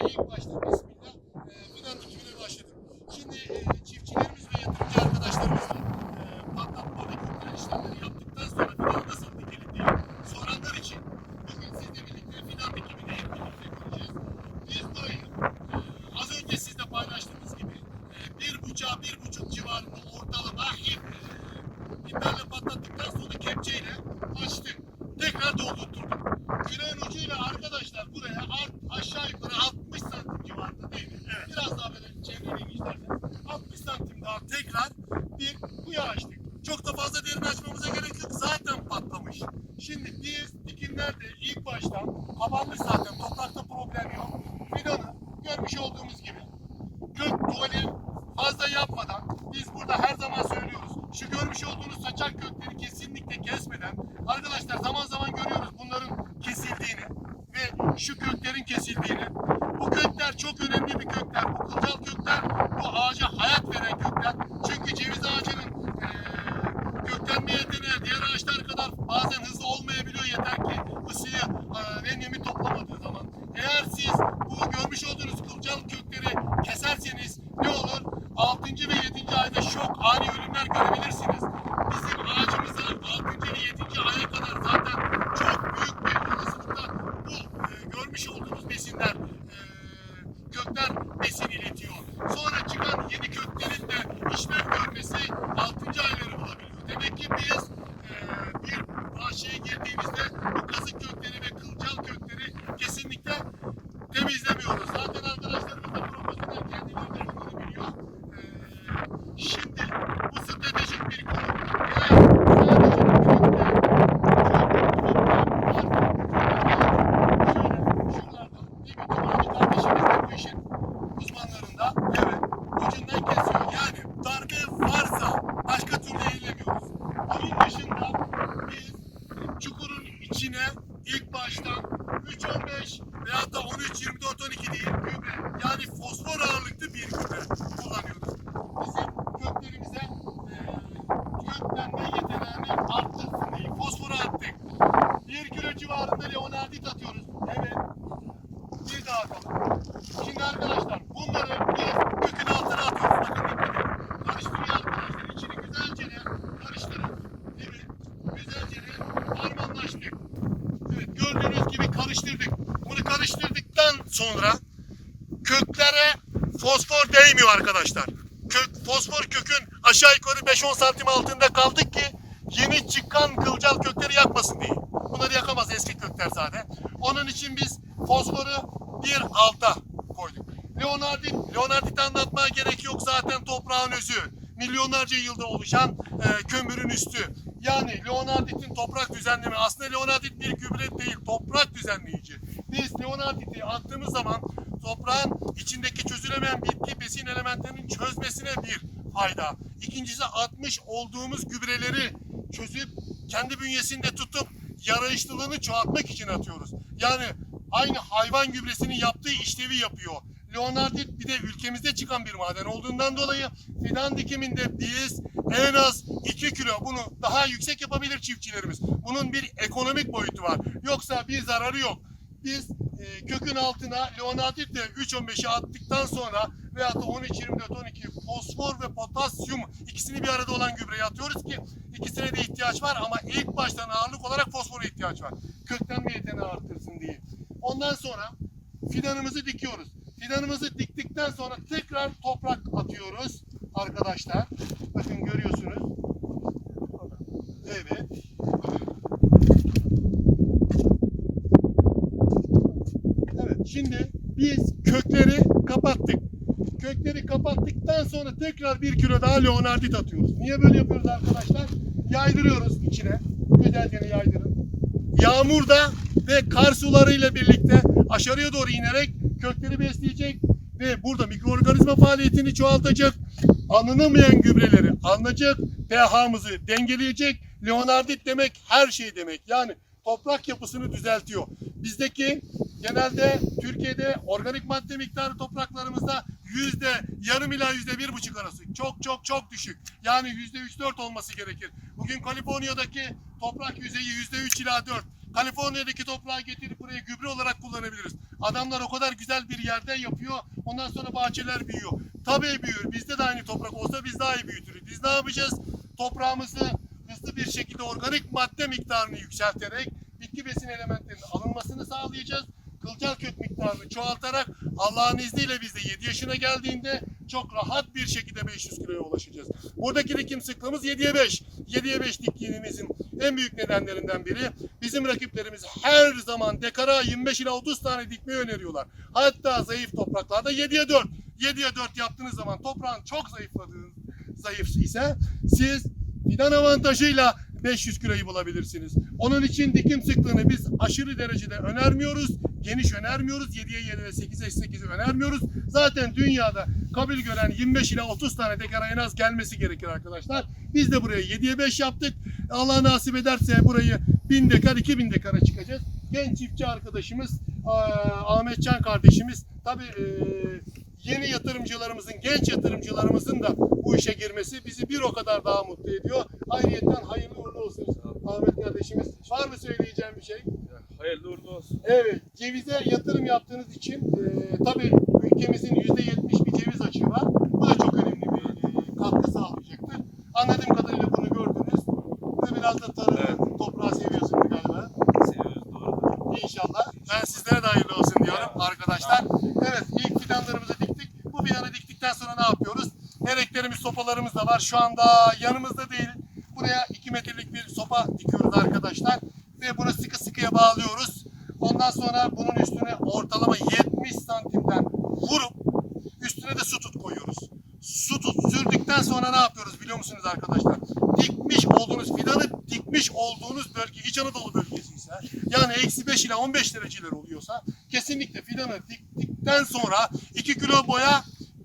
De ilk başta bismillah e, fidan dikimine başladık. Şimdi e, çiftçilerimiz ve yatırımcı arkadaşlarımızla e, patlatma ve kökler işlemleri yaptıktan sonra fidan nasıl dikelim diye soranlar için bugün sizle birlikte fidan dikimini hep birlikte göreceğiz. Biz burayı e, az önce sizle paylaştığımız gibi e, bir buçuğa bir buçuk civarında ortalama hep e, iplerle patlattıktan sonra kepçeyle açtık. Tekrar doldurtturduk. Küreğin ucuyla arkadaşlar buraya art, aşağı yukarı 60 santim civarında değil mi? Evet. Biraz daha böyle çevreleyin istersen. 60 santim daha tekrar bir kuyu açtık. Çok da fazla derin açmamıza gerek yok. Zaten patlamış. Şimdi biz dikimlerde ilk baştan kapanmış zaten. Toprakta problem yok. Fidanı görmüş olduğumuz gibi kök tuvali fazla yapmadan biz burada her zaman söylüyoruz. Şu görmüş olduğunuz saçak kökleri kesinlikle kesmeden arkadaşlar zaman zaman görüyoruz bunların kesildiğini ve şu köklerin kesildiğini. Bu kökler çok önemli bir kökler. Bu kılcal kökler bu ağaca hayat veren kökler. Çünkü ceviz ağacının eee köklenme yeteneği diğer ağaçlar kadar bazen hızlı olmayabiliyor yeter ki ısıyı eee, ve nemi toplamadığı zaman. Eğer siz bu görmüş olduğunuz kılcal kökleri keserseniz ne olur? 6. ve 7. ayda şok ani ölümler görebilirsiniz. Bizim ağacımıza 6. ve 7. aya kadar zaten çok büyük bir olasılıkla bu e, görmüş olduğunuz besinler e, kökler besin iletiyor. Sonra çıkan yeni köklerin de işlev görmesi 6. ayları bulabiliyor. Demek ki biz e, bir bahçeye girdiğimizde bu kazık kökleri ve kılcal kökleri kesinlikle temizlemiyoruz. Zaten arkadaşlarımız da profesyonel kendileri de bunları biliyor. Ee, şimdi bu stratejik bir konu. Eğer sadece birlikte şöyle şuralardan bir bütün ağacı kardeşimiz de bu işin uzmanlarında evet ucundan kesiyor. Yani darbe varsa başka türlü eğilemiyoruz. Onun dışında biz içine ilk baştan 3-15 veya da 13-24-12 değil. Gübre yani fosfor ağırlıklı bir gübre kullanıyoruz. Bizim köklerimize e, köklenme yeteneğini arttırsın diye fosforu attık. 1 kilo civarında leonardit atıyoruz. Evet. Bir daha atalım. Şimdi arkadaşlar bunları biz kökün altına atıyoruz. Bakın dikkat edin. Karıştırıyor arkadaşlar. İçini güzelce de karıştırın. Evet. Güzelce de harmanlaştık. Evet gördüğünüz gibi karıştırdık. Bunu karıştırdıktan sonra köklere fosfor değmiyor arkadaşlar. Kök, fosfor kökün aşağı yukarı 5-10 santim altında kaldık ki yeni çıkan kılcal kökleri yakmasın diye. Bunları yakamaz eski kökler zaten. Onun için biz fosforu bir alta koyduk. Leonardit, Leonardit'i anlatmaya gerek yok zaten toprağın özü. Milyonlarca yılda oluşan e, kömürün üstü. Yani Leonardit'in toprak düzenleme. Aslında Leonardit bir gübre değil, düzenleyici. Biz Leonardit'i attığımız zaman toprağın içindeki çözülemeyen bitki besin elementlerinin çözmesine bir fayda. İkincisi atmış olduğumuz gübreleri çözüp kendi bünyesinde tutup yarayışlılığını çoğaltmak için atıyoruz. Yani aynı hayvan gübresinin yaptığı işlevi yapıyor. Leonardit bir de ülkemizde çıkan bir maden olduğundan dolayı fidan dikiminde biz en az 2 kilo bunu daha yüksek yapabilir çiftçilerimiz. Bunun bir ekonomik boyutu var. Yoksa bir zararı yok. Biz e, kökün altına Leonardit de 3-15'i attıktan sonra veyahut da 13-24-12 fosfor ve potasyum ikisini bir arada olan gübreyi atıyoruz ki ikisine de ihtiyaç var ama ilk baştan ağırlık olarak fosfora ihtiyaç var. Köklenme yeteneği arttırsın diye. Ondan sonra fidanımızı dikiyoruz. Fidanımızı diktikten sonra tekrar toprak atıyoruz arkadaşlar. Bakın görüyorsunuz. Evet. Evet şimdi biz kökleri kapattık. Kökleri kapattıktan sonra tekrar bir kilo daha leonardit atıyoruz. Niye böyle yapıyoruz arkadaşlar? Yaydırıyoruz içine. Güzelce yaydırın. Yağmurda ve kar sularıyla birlikte aşağıya doğru inerek kökleri besleyecek ve burada mikroorganizma faaliyetini çoğaltacak. Alınamayan gübreleri alınacak, pH'mızı dengeleyecek. Leonardit demek her şey demek. Yani toprak yapısını düzeltiyor. Bizdeki genelde Türkiye'de organik madde miktarı topraklarımızda yüzde yarım ila yüzde bir buçuk arası. Çok çok çok düşük. Yani yüzde üç dört olması gerekir. Bugün Kaliforniya'daki toprak yüzeyi yüzde üç ila dört. Kaliforniya'daki toprağı getirip buraya gübre olarak kullanabiliriz. Adamlar o kadar güzel bir yerde yapıyor. Ondan sonra bahçeler büyüyor. Tabii büyür. Bizde de aynı toprak olsa biz daha iyi büyütürüz. Biz ne yapacağız? Toprağımızı hızlı bir şekilde organik madde miktarını yükselterek bitki besin elementlerinin alınmasını sağlayacağız. Kılcal kök miktarını çoğaltarak Allah'ın izniyle biz de 7 yaşına geldiğinde çok rahat bir şekilde 500 kiloya ulaşacağız. Buradaki dikim sıklığımız 7'ye 5. 7'ye 5 dikimimizin en büyük nedenlerinden biri bizim rakiplerimiz her zaman dekara 25 ila 30 tane dikmeyi öneriyorlar. Hatta zayıf topraklarda 7'ye 4. 7'ye 4 yaptığınız zaman toprağın çok zayıfladığı zayıf ise siz fidan avantajıyla 500 kiloyu bulabilirsiniz. Onun için dikim sıklığını biz aşırı derecede önermiyoruz. Geniş önermiyoruz. 7'ye 7 ve 8'e 8'i önermiyoruz. Zaten dünyada kabul gören 25 ila 30 tane dekara en az gelmesi gerekir arkadaşlar. Biz de buraya 7'ye 5 yaptık. Allah nasip ederse burayı 1000 dekar 2000 dekara çıkacağız. Genç çiftçi arkadaşımız Ahmet Can kardeşimiz tabii eee, yeni yatırımcılarımızın, genç yatırımcılarımızın da bu işe girmesi bizi bir o kadar daha mutlu ediyor. Ayrıyeten hayırlı uğurlu olsun Ahmet kardeşimiz. Var mı söyleyeceğim bir şey? Hayırlı uğurlu olsun. Evet, cevize yatırım yaptığınız için e, tabii ülkemizin %70 bir ceviz açığı var. Bu da çok önemli bir e, katkı sağlayacaktır. Anladığım kadarıyla bunu gördünüz. Ve biraz da tarım, Evet. toprağı seviyorsunuz galiba. Seviyoruz doğrudur. İnşallah. Ben sizlere de hayırlı olsun diyorum arkadaşlar. Evet ilk fidanlarımızı diktik. Bu fidanı diktikten sonra ne yapıyoruz? Ereklerimiz, sopalarımız da var. Şu anda yanımızda değil. Buraya 2 metrelik bir sopa dikiyoruz arkadaşlar. Ve bunu sıkı sıkıya bağlıyoruz. Ondan sonra bunun üstüne ortalama 70 santimden vurup üstüne de su tut koyuyoruz. Su tut sürdükten sonra ne yapıyoruz biliyor musunuz arkadaşlar? Dikmiş olduğunuz fidanı dikmiş olduğunuz bölge İç Anadolu bölgesi ise yani eksi 5 ile 15 dereceler oluyorsa kesinlikle fidanı diktikten sonra 2 kilo boya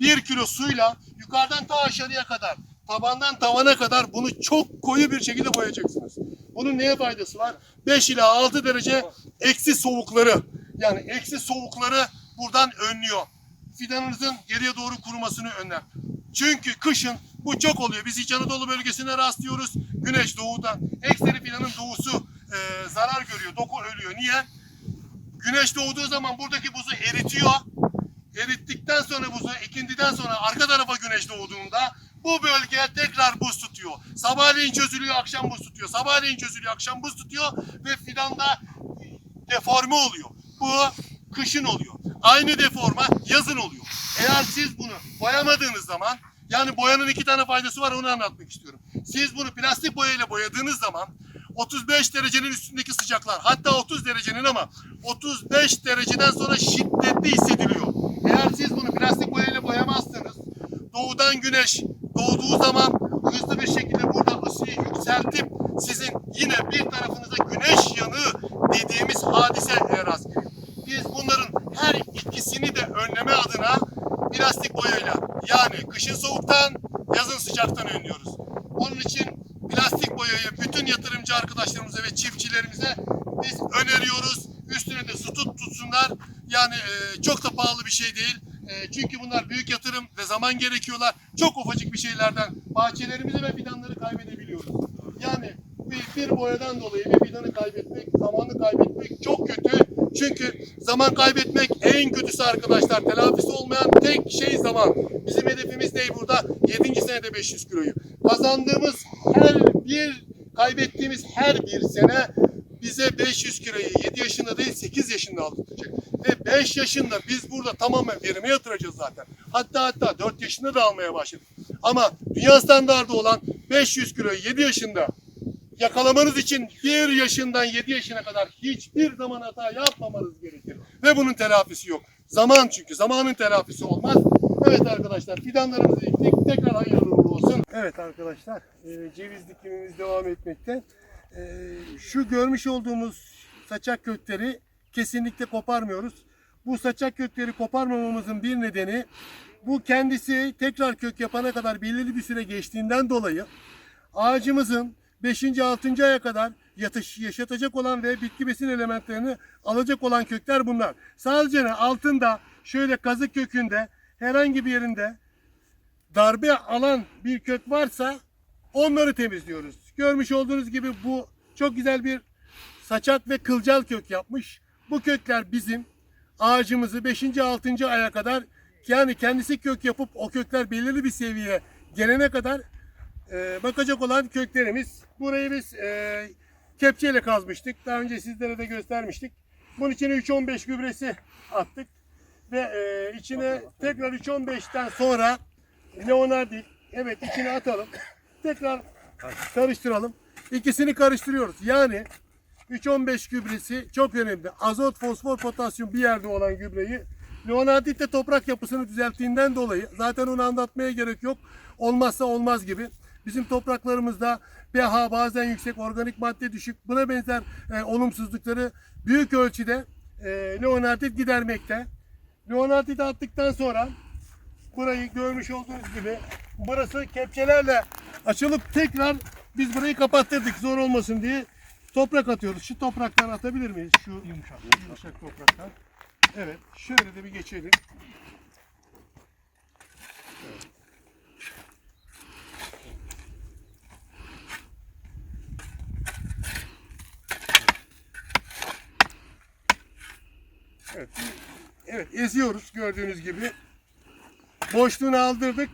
1 kilo suyla yukarıdan ta aşağıya kadar tabandan tavana kadar bunu çok koyu bir şekilde boyayacaksınız. Bunun neye faydası var? 5 ila 6 derece eksi soğukları yani eksi soğukları buradan önlüyor fidanınızın geriye doğru kurumasını önler. Çünkü kışın bu çok oluyor. Biz İç Anadolu bölgesine rastlıyoruz. Güneş doğudan. Ekseri fidanın doğusu e, zarar görüyor. Doku ölüyor. Niye? Güneş doğduğu zaman buradaki buzu eritiyor. Erittikten sonra buzu ikindiden sonra arka tarafa güneş doğduğunda bu bölge tekrar buz tutuyor. Sabahleyin çözülüyor, akşam buz tutuyor. Sabahleyin çözülüyor, akşam buz tutuyor ve fidanda deforme oluyor. Bu kışın oluyor. Aynı deforma yazın oluyor. Eğer siz bunu boyamadığınız zaman yani boyanın iki tane faydası var onu anlatmak istiyorum. Siz bunu plastik boyayla boyadığınız zaman 35 derecenin üstündeki sıcaklar hatta 30 derecenin ama 35 dereceden sonra şiddetli hissediliyor. Eğer siz bunu plastik boyayla boyamazsanız doğudan güneş doğduğu zaman hızlı bir şekilde burada ısıyı yükseltip sizin yine bir tarafınıza güneş yanığı dediğimiz hadiseye rast geliyor. Biz bunların her ikisini de önleme adına plastik boyayla yani kışın soğuktan yazın sıcaktan önlüyoruz. Onun için plastik boyayı bütün yatırımcı arkadaşlarımıza ve çiftçilerimize biz öneriyoruz. Üstüne de su tut tutsunlar. Yani e, çok da pahalı bir şey değil. E, çünkü bunlar büyük yatırım ve zaman gerekiyorlar. Çok ufacık bir şeylerden bahçelerimizi ve fidanları kaybedebiliyoruz. Yani bir, bir boyadan dolayı bir fidanı kaybetmek, zamanı kaybetmek çok kötü. Çünkü zaman kaybetmek en kötüsü arkadaşlar. Telafisi olmayan tek şey zaman. Bizim hedefimiz ne burada? 7. senede 500 kiloyu. Kazandığımız her bir, kaybettiğimiz her bir sene bize 500 kiloyu 7 yaşında değil 8 yaşında aldıracak. Ve 5 yaşında biz burada tamamen verime yatıracağız zaten. Hatta hatta 4 yaşında da almaya başladık. Ama dünya standardı olan 500 kiloyu 7 yaşında yakalamanız için 1 yaşından 7 yaşına kadar hiçbir zaman hata yapmamanız gerekir. Ve bunun telafisi yok. Zaman çünkü. Zamanın telafisi olmaz. Evet arkadaşlar fidanlarımızı diktik. Tekrar hayırlı uğurlu olsun. Evet arkadaşlar e, ceviz dikimimiz devam etmekte. E, şu görmüş olduğumuz saçak kökleri kesinlikle koparmıyoruz. Bu saçak kökleri koparmamamızın bir nedeni bu kendisi tekrar kök yapana kadar belirli bir süre geçtiğinden dolayı ağacımızın 5. 6. aya kadar yatış, yaşatacak olan ve bitki besin elementlerini alacak olan kökler bunlar. Sadece altında şöyle kazık kökünde herhangi bir yerinde darbe alan bir kök varsa onları temizliyoruz. Görmüş olduğunuz gibi bu çok güzel bir saçak ve kılcal kök yapmış. Bu kökler bizim ağacımızı 5. 6. aya kadar yani kendisi kök yapıp o kökler belirli bir seviyeye gelene kadar e, bakacak olan köklerimiz. Burayı biz e, kepçeyle kazmıştık. Daha önce sizlere de göstermiştik. Bunun içine 3-15 gübresi attık. Ve e, içine tekrar 3-15'ten sonra leonardit evet içine atalım. Tekrar karıştıralım. İkisini karıştırıyoruz. Yani 3-15 gübresi çok önemli. Azot, fosfor, potasyum bir yerde olan gübreyi Leonardit de toprak yapısını düzelttiğinden dolayı zaten onu anlatmaya gerek yok. Olmazsa olmaz gibi. Bizim topraklarımızda pH bazen yüksek, organik madde düşük. Buna benzer e, olumsuzlukları büyük ölçüde e, Leonardit gidermekte. Leonardit'i attıktan sonra burayı görmüş olduğunuz gibi burası kepçelerle açılıp tekrar biz burayı kapattırdık zor olmasın diye toprak atıyoruz. Şu topraktan atabilir miyiz? Şu yumuşak, yumuşak topraktan. Evet, şöyle de bir geçelim. Evet. Evet, eziyoruz gördüğünüz gibi. Boşluğunu aldırdık.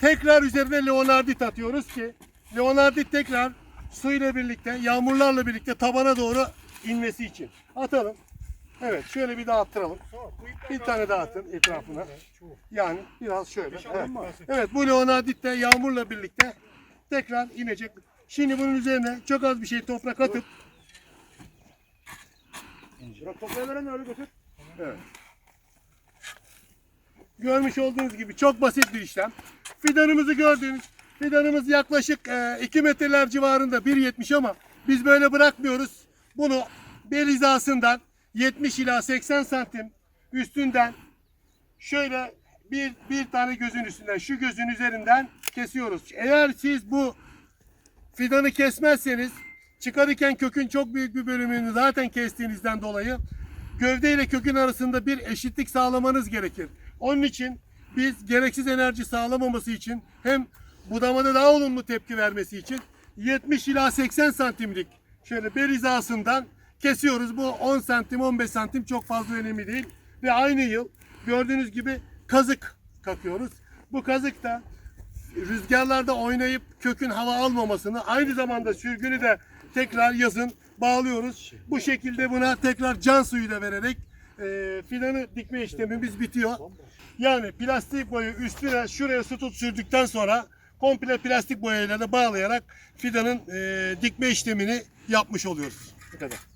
Tekrar üzerine leonardit atıyoruz ki leonardit tekrar suyla birlikte, yağmurlarla birlikte tabana doğru inmesi için. Atalım. Evet, şöyle bir daha attıralım. Bir tane daha atın etrafına. Yani biraz şöyle. Evet, evet bu leonardit de yağmurla birlikte tekrar inecek. Şimdi bunun üzerine çok az bir şey toprak atıp Bırak toprağı veren öyle götür. Evet. Görmüş olduğunuz gibi çok basit bir işlem. Fidanımızı gördüğünüz fidanımız yaklaşık 2 metreler civarında 1.70 ama biz böyle bırakmıyoruz. Bunu bel hizasından 70 ila 80 santim üstünden şöyle bir, bir tane gözün üstünden şu gözün üzerinden kesiyoruz. Eğer siz bu fidanı kesmezseniz çıkarırken kökün çok büyük bir bölümünü zaten kestiğinizden dolayı gövde ile kökün arasında bir eşitlik sağlamanız gerekir. Onun için biz gereksiz enerji sağlamaması için hem budamada daha olumlu tepki vermesi için 70 ila 80 santimlik şöyle bel hizasından kesiyoruz. Bu 10 santim 15 santim çok fazla önemli değil. Ve aynı yıl gördüğünüz gibi kazık kakıyoruz. Bu kazık da rüzgarlarda oynayıp kökün hava almamasını aynı zamanda sürgünü de tekrar yazın bağlıyoruz. Bu şekilde buna tekrar can suyu da vererek e, fidanı dikme işlemimiz bitiyor. Yani plastik boyu üstüne şuraya su tut sürdükten sonra komple plastik boyayla da bağlayarak fidanın e, dikme işlemini yapmış oluyoruz. Bu kadar.